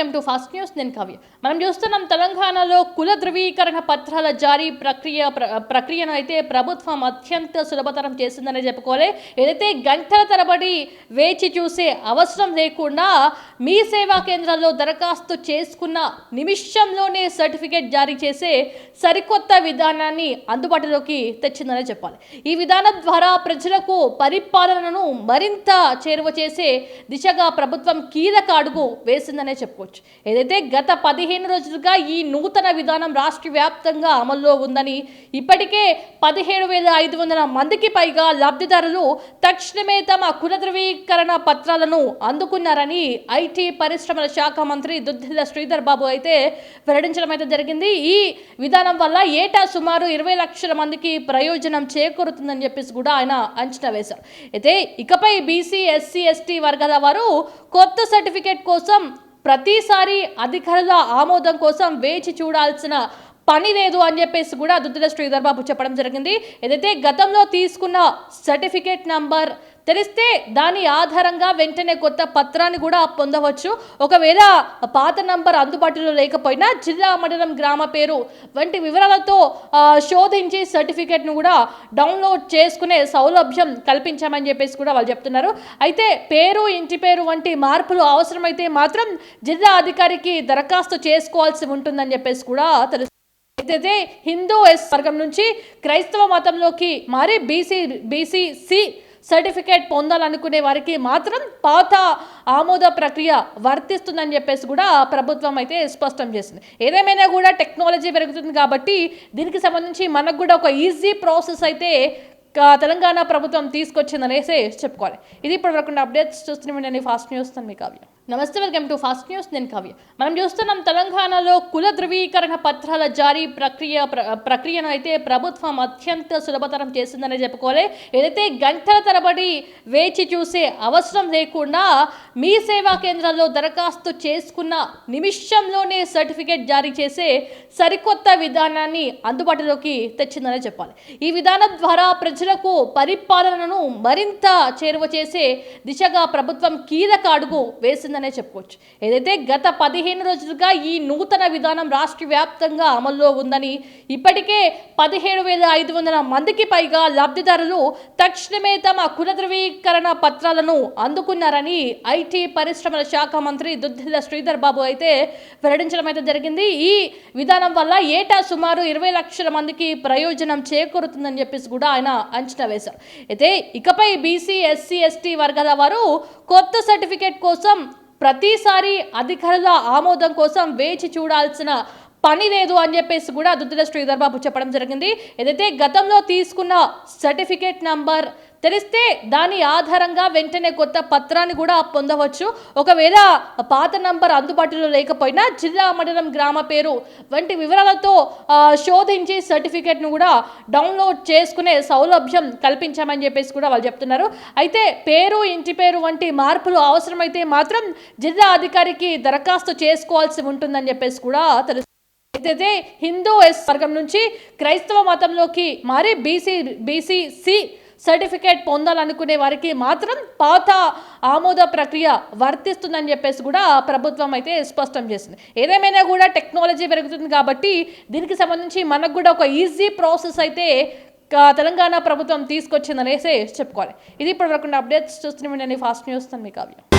Welcome to fast news నేను కవ్య. మనం చూస్తున్నాం తెలంగాణలో కుల ధృవీకరణ పత్రాల జారీ ప్రక్రియ ప్ర- ప్రక్రియను అయితే ప్రభుత్వం అత్యంత సులభతరం చేసిందనే చెప్పుకోవాలి. ఏదైతే గంటల తరబడి వేచి చూసే అవసరం లేకుండా మీ సేవా కేంద్రాల్లో దరఖాస్తు చేసుకున్న నిమిషంలోనే సర్టిఫికేట్ జారీ చేసే సరికొత్త విధానాన్ని అందుబాటులోకి తెచ్చిందనే చెప్పాలి. ఈ విధానం ద్వారా ప్రజలకు పరిపాలనను మరింత చేరువ చేసే దిశగా ప్రభుత్వం కీలక అడుగు వేసిందనే చెప్పుకోవచ్చు. ఏదైతే గత పదిహేను రోజులుగా ఈ నూతన విధానం రాష్ట్ర వ్యాప్తంగా అమల్లో ఉందని ఇప్పటికే పదిహేడు వేల ఐదు వందల మందికి పైగా లబ్ధిదారులు తక్షణమే తమ కుల ధృవీకరణ పత్రాలను అందుకున్నారని ఐటీ పరిశ్రమల శాఖ మంత్రి దుద్దిల్ల శ్రీధర్ బాబు అయితే వెల్లడించడం అయితే జరిగింది. ఈ విధానం వల్ల ఏటా సుమారు ఇరవై లక్షల మందికి ప్రయోజనం చేకూరుతుందని చెప్పేసి కూడా ఆయన అంచనా వేశారు. అయితే ఇకపై బీసీ ఎస్సీ ఎస్టీ వర్గాల వారు కొత్త సర్టిఫికేట్ కోసం ప్రతిసారి అధికారుల ఆమోదం కోసం వేచి చూడాల్సిన పని లేదు అని చెప్పేసి కూడా దుద్దిల శ్రీధర్ బాబు చెప్పడం జరిగింది. ఏదైతే గతంలో తీసుకున్న సర్టిఫికేట్ నంబర్ తెలిస్తే దాని ఆధారంగా వెంటనే కొత్త పత్రాన్ని కూడా పొందవచ్చు. ఒకవేళ పాత నంబర్ అందుబాటులో లేకపోయినా జిల్లా మండలం గ్రామ పేరు వంటి వివరాలతో శోధించి సర్టిఫికేట్ను కూడా డౌన్లోడ్ చేసుకునే సౌలభ్యం కల్పించామని చెప్పేసి కూడా వాళ్ళు చెప్తున్నారు. అయితే పేరు ఇంటి పేరు వంటి మార్పులు అవసరమైతే మాత్రం జిల్లా అధికారికి దరఖాస్తు చేసుకోవాల్సి ఉంటుందని చెప్పేసి కూడా తెలుసు. ఏదైతే హిందూ ఎస్ వర్గం నుంచి క్రైస్తవ మతంలోకి మారి బీసీ బీసీ సి సర్టిఫికేట్ పొందాలనుకునే వారికి మాత్రం పాత ఆమోద ప్రక్రియ వర్తిస్తుందని చెప్పేసి కూడా ప్రభుత్వం అయితే స్పష్టం చేసింది. ఏదేమైనా కూడా టెక్నాలజీ పెరుగుతుంది కాబట్టి దీనికి సంబంధించి మనకు కూడా ఒక ఈజీ ప్రాసెస్ అయితే తెలంగాణ ప్రభుత్వం తీసుకొచ్చిందనేసి చెప్పుకోవాలి. ఇది ఇప్పుడు వరకు అప్డేట్స్. చూస్తున్నామండి ఫాస్ట్ న్యూస్ మీ కావ్యం. నమస్తే వెల్కమ్ టు ఫాస్ట్ న్యూస్. నేను కవి మనం చూస్తున్నాం తెలంగాణలో కుల ధృవీకరణ పత్రాల జారీ ప్రక్రియ ప్ర- ప్రక్రియను అయితే ప్రభుత్వం అత్యంత సులభతరం చేసిందనే చెప్పుకోవాలి. ఏదైతే గంటల తరబడి వేచి చూసే అవసరం లేకుండా మీ సేవా కేంద్రాల్లో దరఖాస్తు చేసుకున్న నిమిషంలోనే సర్టిఫికేట్ జారీ చేసే సరికొత్త విధానాన్ని అందుబాటులోకి తెచ్చిందనే చెప్పాలి. ఈ విధానం ద్వారా ప్రజలకు పరిపాలనను మరింత చేరువ చేసే దిశగా ప్రభుత్వం కీలక అడుగు చేసిందనే చెప్పుకోవచ్చు. ఏదైతే గత పదిహేను రోజులుగా ఈ నూతన విధానం రాష్ట్ర వ్యాప్తంగా అమల్లో ఉందని ఇప్పటికే పదిహేడు వేల ఐదు వందల మందికి పైగా లబ్ధిదారులు తక్షణమే తమ కుల ధృవీకరణ పత్రాలను అందుకున్నారని ఐటీ పరిశ్రమల శాఖ మంత్రి దుద్దిల్ల శ్రీధర్ బాబు అయితే వెల్లడించడం అయితే జరిగింది. ఈ విధానం వల్ల ఏటా సుమారు ఇరవై లక్షల మందికి ప్రయోజనం చేకూరుతుందని చెప్పేసి కూడా ఆయన అంచనా వేశారు. అయితే ఇకపై బీసీ ఎస్సీ ఎస్టీ వర్గాల వారు కొత్త సర్టిఫికేట్ కోసం ప్రతిసారి అధికారుల ఆమోదం కోసం వేచి చూడాల్సిన పని లేదు అని చెప్పేసి కూడా దుద్దిల శ్రీధర్ బాబు చెప్పడం జరిగింది. ఏదైతే గతంలో తీసుకున్న సర్టిఫికేట్ నంబర్ తెలిస్తే దాని ఆధారంగా వెంటనే కొత్త పత్రాన్ని కూడా పొందవచ్చు. ఒకవేళ పాత నంబర్ అందుబాటులో లేకపోయినా జిల్లా మండలం గ్రామ పేరు వంటి వివరాలతో శోధించి సర్టిఫికేట్ను కూడా డౌన్లోడ్ చేసుకునే సౌలభ్యం కల్పించామని చెప్పేసి కూడా వాళ్ళు చెప్తున్నారు. అయితే పేరు ఇంటి పేరు వంటి మార్పులు అవసరమైతే మాత్రం జిల్లా అధికారికి దరఖాస్తు చేసుకోవాల్సి ఉంటుందని చెప్పేసి కూడా తెలుసు. అయితే హిందూ ఎస్ వర్గం నుంచి క్రైస్తవ మతంలోకి మారి బీసీ బీసీసీ సర్టిఫికేట్ పొందాలనుకునే వారికి మాత్రం పాత ఆమోద ప్రక్రియ వర్తిస్తుందని చెప్పేసి కూడా ప్రభుత్వం అయితే స్పష్టం చేసింది. ఏదేమైనా కూడా టెక్నాలజీ పెరుగుతుంది కాబట్టి దీనికి సంబంధించి మనకు కూడా ఒక ఈజీ ప్రాసెస్ అయితే తెలంగాణ ప్రభుత్వం తీసుకొచ్చిందనేసి చెప్పుకోవాలి. ఇది ఇప్పుడు వరకు అప్డేట్స్. చూస్తున్నామండి ఫాస్ట్ న్యూస్ మీ కావ్యం.